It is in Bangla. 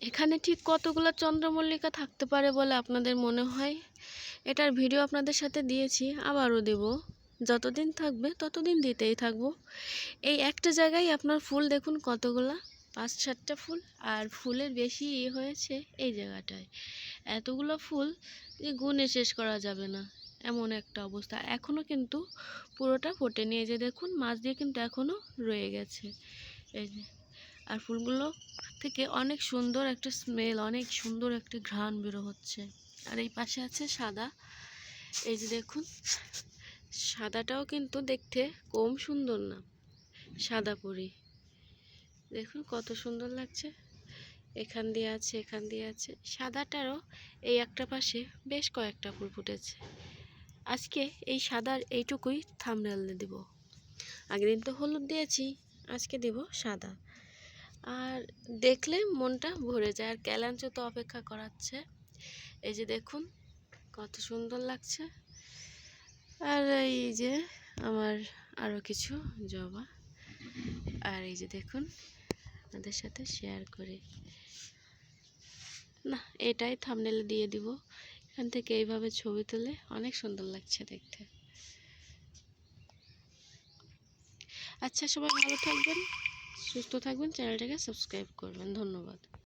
এখানে ঠিক কতগুলো চন্দ্রমল্লিকা থাকতে পারে বলে আপনাদের মনে হয়? এটার ভিডিও আপনাদের সাথে দিয়েছি, আবারও দেব। যতদিন থাকবে ততদিন দিতেই থাকব। এই একটা জায়গায় আপনার ফুল দেখুন কতগুলা, পাঁচ সাতটা ফুল, আর ফুলের বেশি ইয়ে হয়েছে এই জায়গাটায়। এতগুলো ফুল যে গুণে শেষ করা যাবে না, এমন একটা অবস্থা। এখনও কিন্তু পুরোটা ফোটে নিয়ে যে দেখুন, মাছ দিয়ে কিন্তু এখনও রয়ে গেছে। এই যে, আর ফুলগুলো থেকে অনেক সুন্দর একটা স্মেল অনেক সুন্দর একটা ঘ্রাণ বেরো হচ্ছে। আর এই পাশে আছে সাদা। এই যে দেখুন, সাদাটাও কিন্তু দেখতে কম সুন্দর না, সাদা পরি। দেখুন কত সুন্দর লাগছে। এখান দিয়ে আছে, এখান দিয়ে আছে। সাদাটারও এই একটা পাশে বেশ কয়েকটা ফুল ফুটেছে। আজকে এই সাদার এইটুকুই থামনেল দেব। আগের দিন তো হলুদ দিয়েছি, আজকে দেব সাদা। আর দেখলে মনটা ভরে যায়। আর ক্যালাঞ্চো তো অপেক্ষা করাচ্ছে। এই যে দেখুন, কত সুন্দর লাগছে। আর এই যে আমার আরও কিছু জবা। আর এই যে দেখুন, আপনাদের সাথে শেয়ার করি। না, এটাই থামনেলে দিয়ে দিব। এখান থেকে এইভাবে ছবি তুলে অনেক সুন্দর লাগছে দেখতে। আচ্ছা সবাই ভালো থাকবেন। সুস্থ থাকবেন চ্যানেলটাকে সাবস্ক্রাইব করবেন। ধন্যবাদ।